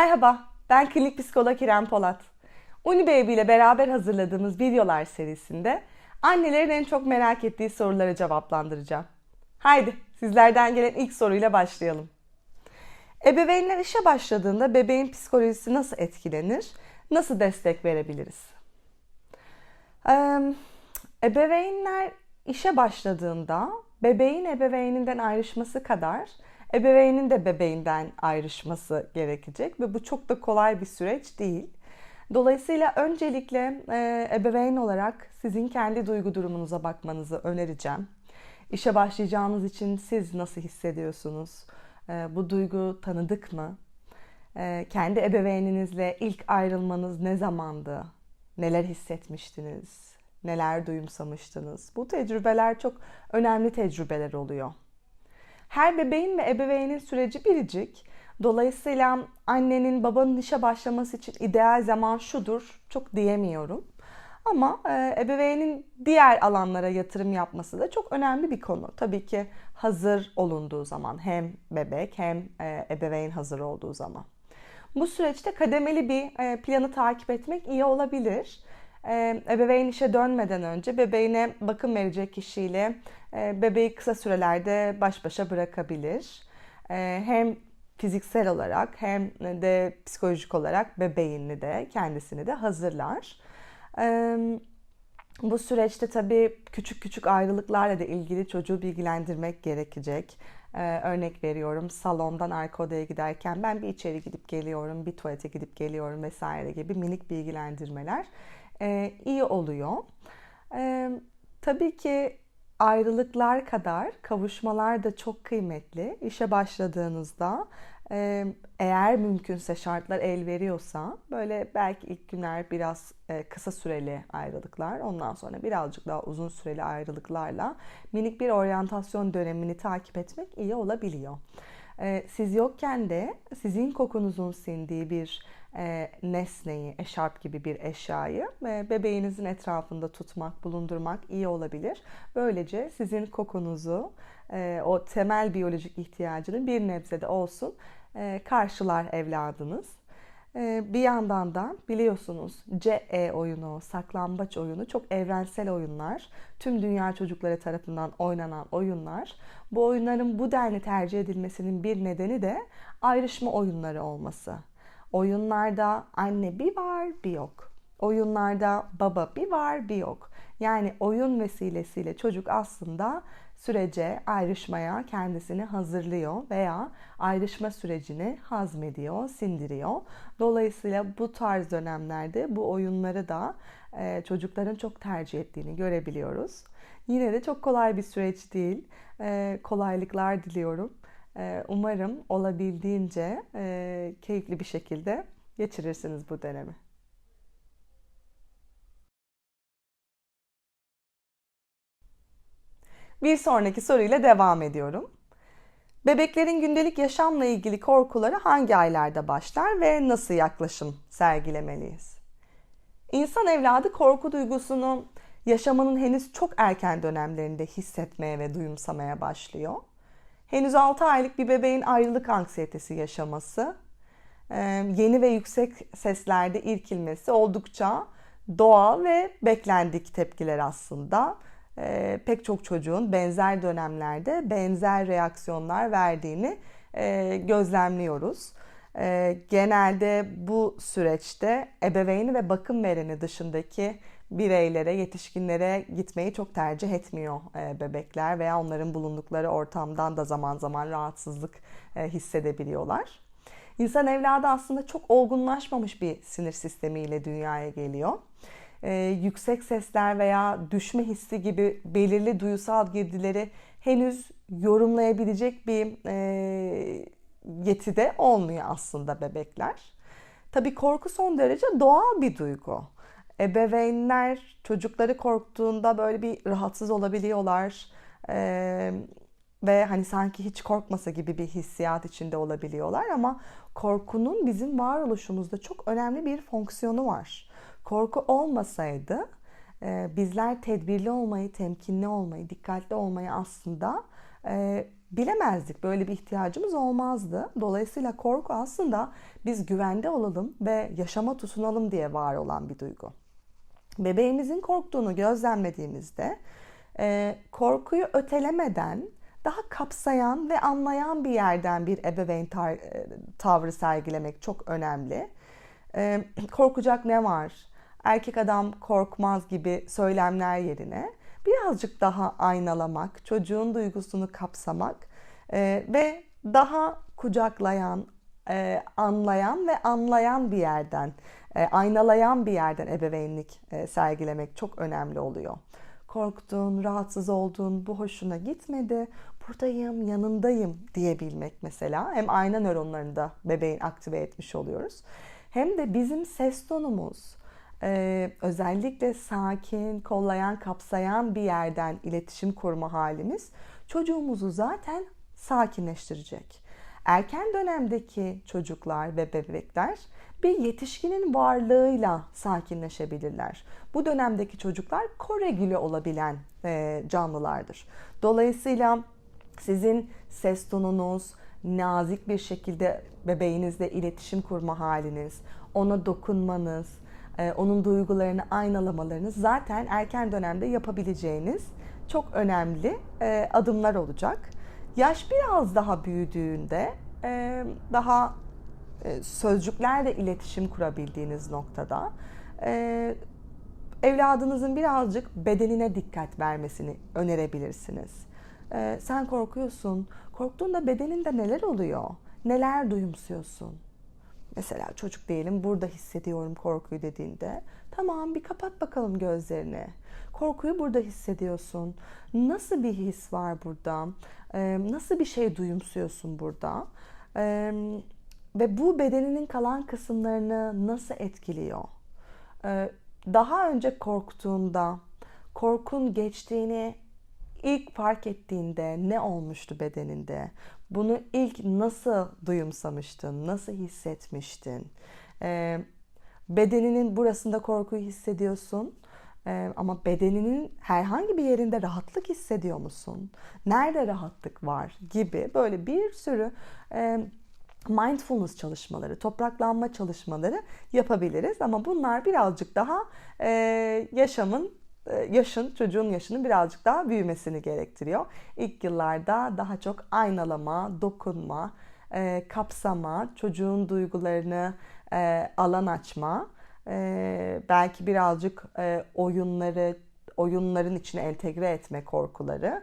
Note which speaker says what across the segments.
Speaker 1: Merhaba, ben klinik psikolog İrem Polat. Unibaby ile beraber hazırladığımız videolar serisinde annelerin en çok merak ettiği soruları cevaplandıracağım. Haydi sizlerden gelen ilk soruyla başlayalım. Ebeveynler işe başladığında bebeğin psikolojisi nasıl etkilenir? Nasıl destek verebiliriz? Ee, ebeveynler işe başladığında bebeğin ebeveyninden ayrışması kadar ebeveynin de bebeğinden ayrışması gerekecek ve bu çok da kolay bir süreç değil. Dolayısıyla öncelikle e, ebeveyn olarak sizin kendi duygu durumunuza bakmanızı önereceğim. İşe başlayacağınız için siz nasıl hissediyorsunuz? E, bu duygu tanıdık mı? E, kendi ebeveyninizle ilk ayrılmanız ne zamandı? Neler hissetmiştiniz? Neler duyumsamıştınız? Bu tecrübeler çok önemli tecrübeler oluyor. Her bebeğin ve ebeveynin süreci biricik. Dolayısıyla annenin babanın işe başlaması için ideal zaman şudur çok diyemiyorum. Ama e, ebeveynin diğer alanlara yatırım yapması da çok önemli bir konu. Tabii ki hazır olunduğu zaman hem bebek hem e, ebeveyn hazır olduğu zaman. Bu süreçte kademeli bir e, planı takip etmek iyi olabilir. Ebeveyn işe dönmeden önce bebeğine bakım verecek kişiyle bebeği kısa sürelerde baş başa bırakabilir. E, hem fiziksel olarak hem de psikolojik olarak bebeğini de kendisini de hazırlar. E, bu süreçte tabii küçük küçük ayrılıklarla da ilgili çocuğu bilgilendirmek gerekecek. Ee, örnek veriyorum salondan arka odaya giderken ben bir içeri gidip geliyorum, bir tuvalete gidip geliyorum vesaire gibi minik bilgilendirmeler iyi oluyor. Tabii ki ayrılıklar kadar kavuşmalar da çok kıymetli. İşe başladığınızda eğer mümkünse şartlar el veriyorsa böyle belki ilk günler biraz e, kısa süreli ayrılıklar ondan sonra birazcık daha uzun süreli ayrılıklarla minik bir oryantasyon dönemini takip etmek iyi olabiliyor. E, siz yokken de sizin kokunuzun sindiği bir e, nesneyi, eşarp gibi bir eşyayı ve bebeğinizin etrafında tutmak, bulundurmak iyi olabilir. Böylece sizin kokunuzu, e, o temel biyolojik ihtiyacını bir nebzede olsun e, karşılar evladınız. E, bir yandan da biliyorsunuz CE oyunu, saklambaç oyunu çok evrensel oyunlar. Tüm dünya çocukları tarafından oynanan oyunlar. Bu oyunların bu denli tercih edilmesinin bir nedeni de ayrışma oyunları olması. Oyunlarda anne bir var bir yok. Oyunlarda baba bir var bir yok. Yani oyun vesilesiyle çocuk aslında sürece, ayrışmaya kendisini hazırlıyor veya ayrışma sürecini hazmediyor, sindiriyor. Dolayısıyla bu tarz dönemlerde bu oyunları da e, çocukların çok tercih ettiğini görebiliyoruz. Yine de çok kolay bir süreç değil. E, kolaylıklar diliyorum. Ee, umarım olabildiğince e, keyifli bir şekilde geçirirsiniz bu dönemi. Bir sonraki soruyla devam ediyorum. Bebeklerin gündelik yaşamla ilgili korkuları hangi aylarda başlar ve nasıl yaklaşım sergilemeliyiz? İnsan evladı korku duygusunu yaşamının henüz çok erken dönemlerinde hissetmeye ve duyumsamaya başlıyor henüz 6 aylık bir bebeğin ayrılık anksiyetesi yaşaması, yeni ve yüksek seslerde irkilmesi oldukça doğal ve beklendik tepkiler aslında. Pek çok çocuğun benzer dönemlerde benzer reaksiyonlar verdiğini gözlemliyoruz. Genelde bu süreçte ebeveyni ve bakım vereni dışındaki bireylere, yetişkinlere gitmeyi çok tercih etmiyor e, bebekler veya onların bulundukları ortamdan da zaman zaman rahatsızlık e, hissedebiliyorlar. İnsan evladı aslında çok olgunlaşmamış bir sinir sistemiyle dünyaya geliyor. Ee, yüksek sesler veya düşme hissi gibi belirli duysal girdileri henüz yorumlayabilecek bir e, yetide olmuyor aslında bebekler. Tabii korku son derece doğal bir duygu ebeveynler çocukları korktuğunda böyle bir rahatsız olabiliyorlar. Ee, ve hani sanki hiç korkmasa gibi bir hissiyat içinde olabiliyorlar ama korkunun bizim varoluşumuzda çok önemli bir fonksiyonu var. Korku olmasaydı e, bizler tedbirli olmayı, temkinli olmayı, dikkatli olmayı aslında e, bilemezdik. Böyle bir ihtiyacımız olmazdı. Dolayısıyla korku aslında biz güvende olalım ve yaşama tutunalım diye var olan bir duygu. Bebeğimizin korktuğunu gözlemlediğimizde e, korkuyu ötelemeden daha kapsayan ve anlayan bir yerden bir ebeveyn tavrı sergilemek çok önemli. Korkacak ne var? Erkek adam korkmaz gibi söylemler yerine birazcık daha aynalamak, çocuğun duygusunu kapsamak e, ve daha kucaklayan, e, anlayan ve anlayan bir yerden, e, aynalayan bir yerden ebeveynlik e, sergilemek çok önemli oluyor. Korktun, rahatsız oldun, bu hoşuna gitmedi, buradayım, yanındayım diyebilmek mesela. Hem ayna nöronlarını da bebeğin aktive etmiş oluyoruz. Hem de bizim ses tonumuz, ee, özellikle sakin, kollayan, kapsayan bir yerden iletişim kurma halimiz çocuğumuzu zaten sakinleştirecek. Erken dönemdeki çocuklar ve bebekler bir yetişkinin varlığıyla sakinleşebilirler. Bu dönemdeki çocuklar koregüle olabilen e, canlılardır. Dolayısıyla sizin ses tonunuz, nazik bir şekilde bebeğinizle iletişim kurma haliniz, ona dokunmanız, e, onun duygularını aynalamalarınız zaten erken dönemde yapabileceğiniz çok önemli e, adımlar olacak. Yaş biraz daha büyüdüğünde e, daha sözcüklerle iletişim kurabildiğiniz noktada evladınızın birazcık bedenine dikkat vermesini önerebilirsiniz. Sen korkuyorsun. Korktuğunda bedeninde neler oluyor? Neler duyumsuyorsun? Mesela çocuk diyelim burada hissediyorum korkuyu dediğinde tamam bir kapat bakalım gözlerini. Korkuyu burada hissediyorsun. Nasıl bir his var burada? Ee, nasıl bir şey duyumsuyorsun burada? Ee, ve bu bedeninin kalan kısımlarını nasıl etkiliyor? Ee, daha önce korktuğunda korkun geçtiğini ilk fark ettiğinde ne olmuştu bedeninde? Bunu ilk nasıl duyumsamıştın? Nasıl hissetmiştin? Ee, bedeninin burasında korkuyu hissediyorsun. Ee, ama bedeninin herhangi bir yerinde rahatlık hissediyor musun? Nerede rahatlık var gibi böyle bir sürü e, mindfulness çalışmaları, topraklanma çalışmaları yapabiliriz. Ama bunlar birazcık daha e, yaşamın yaşın, çocuğun yaşının birazcık daha büyümesini gerektiriyor. İlk yıllarda daha çok aynalama, dokunma, e, kapsama, çocuğun duygularını e, alan açma, belki birazcık oyunları, oyunların içine entegre etme korkuları,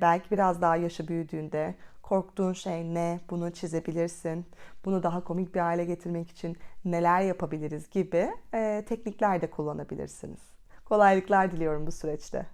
Speaker 1: belki biraz daha yaşı büyüdüğünde korktuğun şey ne, bunu çizebilirsin, bunu daha komik bir hale getirmek için neler yapabiliriz gibi teknikler de kullanabilirsiniz. Kolaylıklar diliyorum bu süreçte.